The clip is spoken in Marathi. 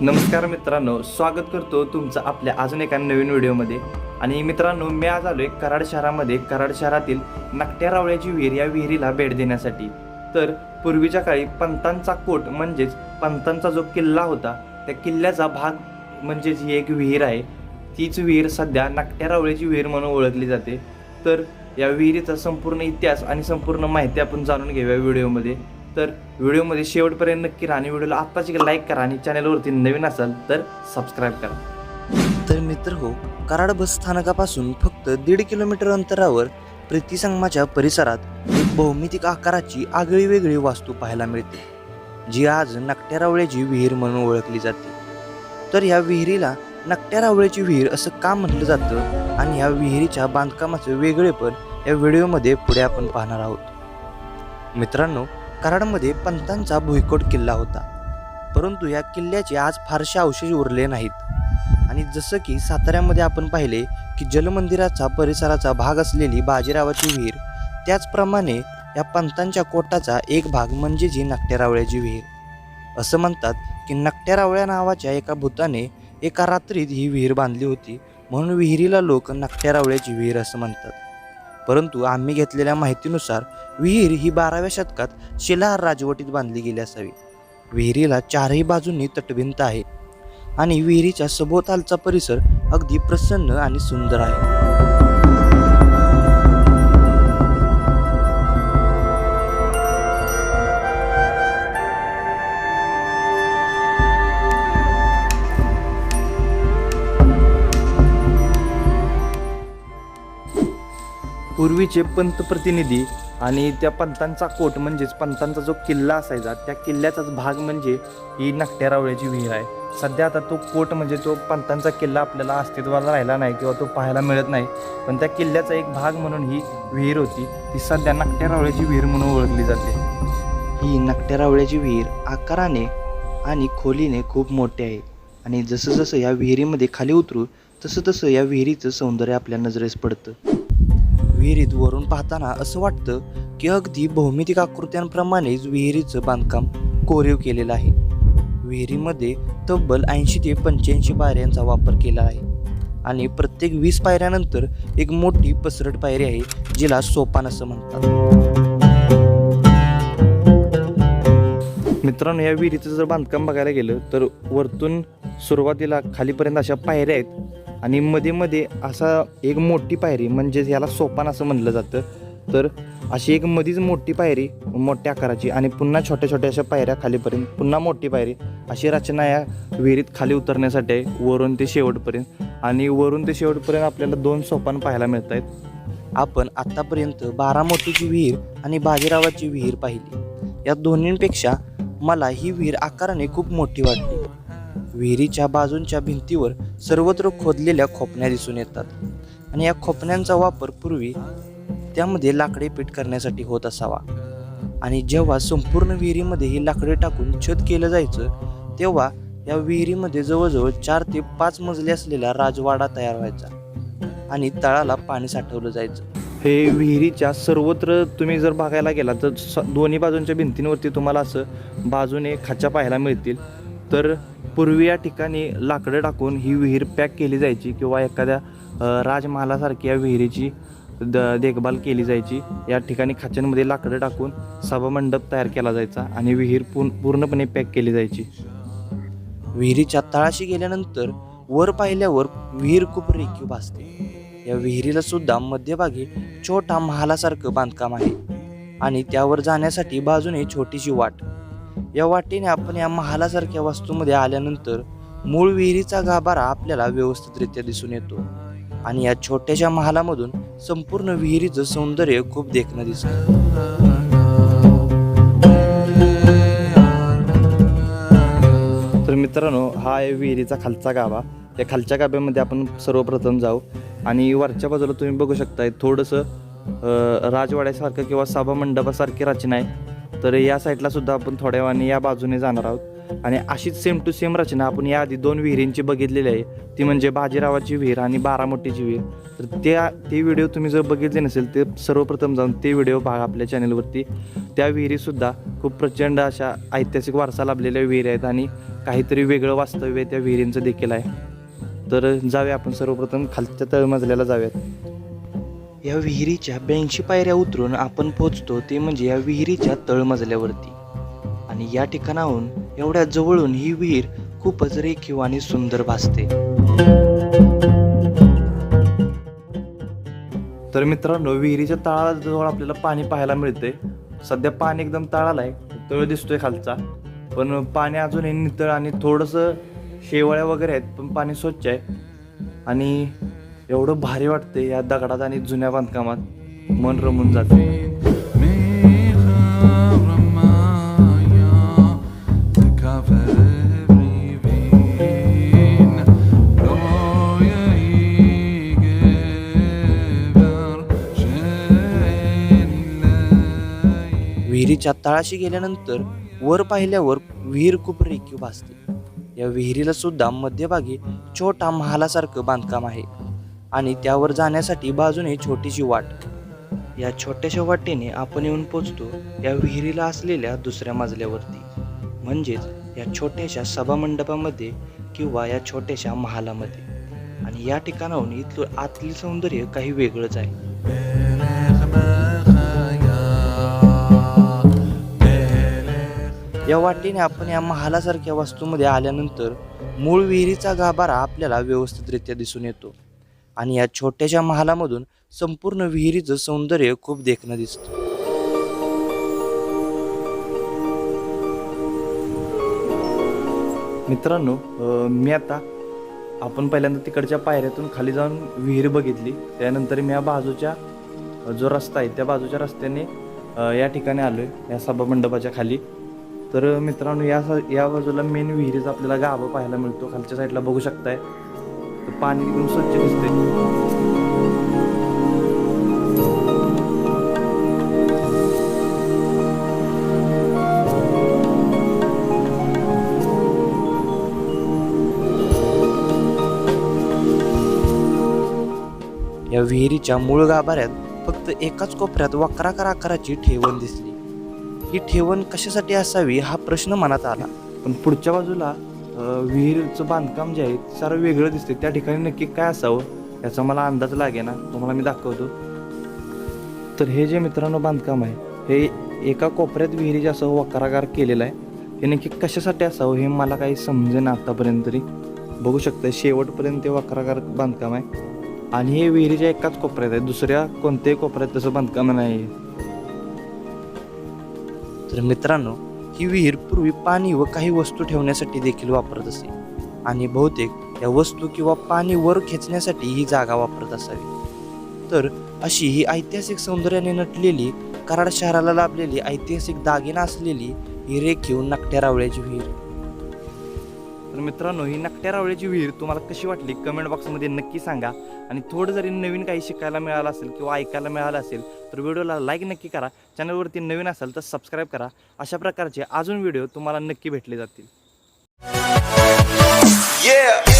नमस्कार मित्रांनो स्वागत करतो तुमचं आपल्या अजून एका नवीन व्हिडिओमध्ये. आणि मित्रांनो मी आज आलो आहे कराड शहरामध्ये कराड शहरातील नाकट्या रावळ्याची विहीर या विहिरीला भेट देण्यासाठी. तर पूर्वीच्या काळी पंतांचा कोट म्हणजेच पंतांचा जो किल्ला होता त्या किल्ल्याचा भाग म्हणजेच ही एक विहीर आहे. तीच विहीर सध्या नाकट्या रावळ्याची विहीर म्हणून ओळखली जाते. तर या विहिरीचा संपूर्ण इतिहास आणि संपूर्ण माहिती आपण जाणून घेऊया व्हिडिओमध्ये. तर व्हिडिओमध्ये शेवटपर्यंत नक्की राहा आणि व्हिडिओला आत्ताच लाईक करा आणि चॅनलवरती नवीन असाल तर सबस्क्राईब करा. तर मित्र हो कराड बस स्थानकापासून फक्त दीड किलोमीटर अंतरावर प्रीतीसंगमाच्या परिसरात एक भौमितिक आकाराची आगळी वेगळी वास्तू पाहायला मिळते जी आज नकट्यारावळ्याची विहीर म्हणून ओळखली जाते. तर या विहिरीला नकट्यारावळ्याची विहीर असं का म्हटलं जातं आणि या विहिरीच्या बांधकामाचं वेगळेपण या व्हिडिओमध्ये पुढे आपण पाहणार आहोत. मित्रांनो कराडमध्ये पंतांचा भुईकोट किल्ला होता. परंतु या किल्ल्याचे आज फारसे अवशेष उरले नाहीत. आणि जसं की साताऱ्यामध्ये आपण पाहिले की जलमंदिराचा परिसराचा भाग असलेली बाजीरावाची विहीर त्याचप्रमाणे या पंतांच्या कोटाचा एक भाग म्हणजे जी नकट्यारावळ्याची विहीर. असं म्हणतात की नकट्यारावळ्या नावाच्या एका भूताने एका रात्रीत ही विहीर बांधली होती म्हणून विहिरीला लोक नकट्यारावळ्याची विहीर असं म्हणतात. परंतु आम्ही घेतलेल्या माहितीनुसार विहीर ही बाराव्या शतकात शिलाहार राजवटीत बांधली गेली असावी. विहिरीला चारही बाजूंनी तटभिंत आहे आणि विहिरीच्या सभोवतालचा परिसर अगदी प्रसन्न आणि सुंदर आहे. पूर्वीचे पंतप्रतिनिधी आणि त्या पंतांचा कोट म्हणजेच पंतांचा जो किल्ला असायचा त्या किल्ल्याचाच भाग म्हणजे ही नाट्या रावळ्याची विहीर आहे. सध्या आता तो कोट म्हणजे तो पंतांचा किल्ला आपल्याला अस्तित्वाला राहिला नाही किंवा तो पाहायला मिळत नाही. पण त्या किल्ल्याचा एक भाग म्हणून ही विहीर होती ती सध्या नाट्या रावळ्याची विहीर म्हणून ओळखली जाते. ही नकट्यारावळ्याची विहीर आकाराने आणि खोलीने खूप मोठी आहे आणि जसं जसं या विहिरीमध्ये खाली उतरू तसं तसं या विहिरीचं सौंदर्य आपल्या नजरेस पडतं. विहिरीत वरून पाहताना असं वाटतं की अगदी भौमितिक आकृत्यांप्रमाणेच विहिरीचं बांधकाम कोरीव केलेलं आहे. विहिरीमध्ये तब्बल ऐंशी ते पंच्याऐंशी पायऱ्यांचा वापर केला आहे. आणि प्रत्येक वीस पायऱ्यानंतर एक मोठी पसरट पायरी आहे जिला सोपान असं म्हणतात. मित्रांनो या विहिरीचं जर बांधकाम बघायला गेलं तर वरतून सुरुवातीला खालीपर्यंत अशा पायऱ्या आहेत आणि मध्ये मध्ये असा एक मोठी पायरी म्हणजेच याला सोपान असं म्हणलं जातं. तर अशी एक मधीच मोठी पायरी मोठ्या आकाराची आणि पुन्हा छोट्या छोट्या अशा पायऱ्या खालीपर्यंत पुन्हा मोठी पायरी अशी रचना या विहिरीत खाली उतरण्यासाठी आहे वरून ते शेवटपर्यंत. आणि वरून ते शेवटपर्यंत आपल्याला दोन सोपान पाहायला मिळत आहेत आपण आत्तापर्यंत बारामतीची विहीर आणि बाजीरावाची विहीर पाहिली. या दोन्हींपेक्षा मला ही विहीर आकाराने खूप मोठी वाटली. विहिरीच्या बाजूंच्या भिंतीवर सर्वत्र खोदलेल्या खोपण्या दिसून येतात. आणि या खोपण्यांचा वापर पूर्वी त्यामध्ये लाकडे पीठ करण्यासाठी होत असावा. आणि जेव्हा संपूर्ण विहिरीमध्ये ही लाकडे टाकून छत केलं जायचं तेव्हा या विहिरीमध्ये जवळजवळ चार ते पाच मजले असलेला राजवाडा तयार व्हायचा आणि तळाला पाणी साठवलं जायचं. हे विहिरीच्या सर्वत्र तुम्ही जर बघायला गेला तर स दोन्ही बाजूंच्या भिंतींवरती तुम्हाला असं बाजूने खाच्या पाहायला मिळतील. तर पूर्वी या ठिकाणी लाकडं टाकून ही विहीर पॅक केली जायची किंवा एखाद्या राजमहालासारखी या विहिरीची द देखभाल केली जायची. या ठिकाणी खाच्यांमध्ये लाकडं टाकून सभामंडप तयार केला जायचा आणि विहीर पूर्ण पूर्णपणे पॅक केली जायची. विहिरीच्या तळाशी गेल्यानंतर वर पाहिल्यावर विहीर खूप रेखीव भासते. या विहिरीला सुद्धा मध्यभागी छोटा महालासारखं बांधकाम आहे आणि त्यावर जाण्यासाठी बाजूने छोटीशी वाट. या वाटेने आपण या महालासारख्या वास्तूमध्ये आल्यानंतर मूळ विहिरीचा गाभारा आपल्याला व्यवस्थितरित्या दिसून येतो. आणि या छोट्याशा महालामधून संपूर्ण विहिरीचं सौंदर्य खूप देखणं दिसतं. तर मित्रांनो हा आहे विहिरीचा खालचा गाभा. या खालच्या गाभ्यामध्ये आपण सर्वप्रथम जाऊ. आणि वरच्या बाजूला तुम्ही बघू शकताय थोडंसं राजवाड्यासारखं किंवा सभा मंडपासारखी रचना आहे. तर या साईडला सुद्धा आपण थोड्या वेळाने या बाजूने जाणार आहोत. आणि अशीच सेम टू सेम रचना आपण याआधी दोन विहिरींची बघितलेली आहे. ती म्हणजे बाजीरावाची विहीर आणि बारामोटीची विहीर. तर त्या ते व्हिडिओ तुम्ही जर बघितले नसेल ते सर्वप्रथम जाऊन ते व्हिडिओ पहा आपल्या चॅनलवरती त्या विहिरीसुद्धा खूप प्रचंड अशा ऐतिहासिक वारसा लाभलेल्या विहिरी आहेत आणि काहीतरी वेगळं वास्तव्य त्या विहिरींचं देखील आहे. तर जाऊया आपण सर्वप्रथम खालच्या तळमजल्याला जाऊयात. या विहिरीच्या ब्याऐंशी पायऱ्या उतरून आपण पोहोचतो ते म्हणजे या विहिरीच्या तळमजल्यावरती आणि या ठिकाणाहून एवढ्या जवळून ही विहीर खूपच रेखीव आणि सुंदर भासते. तर मित्रांनो विहिरीच्या तळाजवळ आपल्याला पाणी पाहायला मिळते. सध्या पाणी एकदम तळाला आहे. तळ दिसतोय खालचा. पण पाणी अजूनही नितळ आणि थोडंसं शेवळ्या वगैरे आहेत पण पाणी स्वच्छ आहे. आणि एवढं भारी वाटते या दगडात आणि जुन्या बांधकामात. मन रमून जाते विहिरीच्या तळाशी गेल्यानंतर वर पाहिल्यावर विहीर खूप रेखीव भासते. या विहिरीला सुद्धा मध्यभागी छोटा महालासारखं बांधकाम आहे. आणि त्यावर जाण्यासाठी बाजूने छोटीशी वाट. या छोट्याशा वाटेने आपण येऊन पोचतो या विहिरीला असलेल्या दुसऱ्या मजल्यावरती. म्हणजेच या छोट्याशा सभामंडपामध्ये किंवा या छोट्याशा महालामध्ये. आणि या ठिकाणाहून इथलं आतले सौंदर्य काही वेगळंच आहे. या वाटेने आपण या महालासारख्या वास्तूमध्ये आल्यानंतर मूळ विहिरीचा गाभारा आपल्याला व्यवस्थितरित्या दिसून येतो. आणि या छोट्याशा महालामधून संपूर्ण विहिरीचं सौंदर्य खूप देखणं दिसतं. मित्रांनो मी आता आपण पहिल्यांदा तिकडच्या पायऱ्यातून खाली जाऊन विहीर बघितली. त्यानंतर मी या बाजूच्या जो रस्ता आहे त्या बाजूच्या रस्त्याने या ठिकाणी आलो आहे या सभा मंडपाच्या खाली. तर मित्रांनो या स- या बाजूला मेन विहिरीचा आपल्याला गाभा पाहायला मिळतो. खालच्या साईडला बघू शकताय. तर पाणी एकदम स्वच्छ दिसते या विहिरीच्या मूळ गाभाऱ्यात फक्त एकाच कोपऱ्यात वक्राकार आकाराची ठेवण दिसली. ही ठेवण कशासाठी असावी हा प्रश्न मनात आला. पण पुढच्या बाजूला विहिरीचं बांधकाम जे आहे सारं वेगळं दिसते त्या ठिकाणी नक्की काय असावं याचा मला अंदाज लागे ना तुम्हाला मी दाखवतो. तर हे जे मित्रांनो बांधकाम आहे हे एका कोपऱ्यात विहिरीचे असं वकारागार केलेलं आहे हे नक्की कशासाठी असावं हे मला काही समजेना आतापर्यंत तरी. बघू शकतं शेवटपर्यंत ते वक्रागार बांधकाम आहे. आणि हे विहिरीच्या एकाच कोपऱ्यात आहे दुसऱ्या कोणत्याही कोपऱ्यात तसं बांधकाम नाही आहे. तर मित्रांनो ही विहीर पूर्वी पाणी व काही वस्तू ठेवण्यासाठी देखील वापरत असे. आणि बहुतेक या वस्तू किंवा पाणी वर खेचण्यासाठी ही जागा वापरत असावी. तर अशी ही ऐतिहासिक सौंदर्याने नटलेली कराड शहराला लाभलेली ऐतिहासिक दागिना असलेली ही रेखीव नकट्या रावळ्याची विहीर. तर मित्रांनो ही नकट्या रावळ्याची विहीर तुम्हाला कशी वाटली? कमेंट बॉक्समध्ये नक्की सांगा. आणि थोडं जरी नवीन काही शिकायला मिळालं असेल किंवा ऐकायला मिळालं असेल तर व्हिडिओला लाईक नक्की करा. चॅनलवरती नवीन असाल तर सबस्क्राईब करा. अशा प्रकारचे अजून व्हिडिओ तुम्हाला नक्की भेटले जातील. Yeah.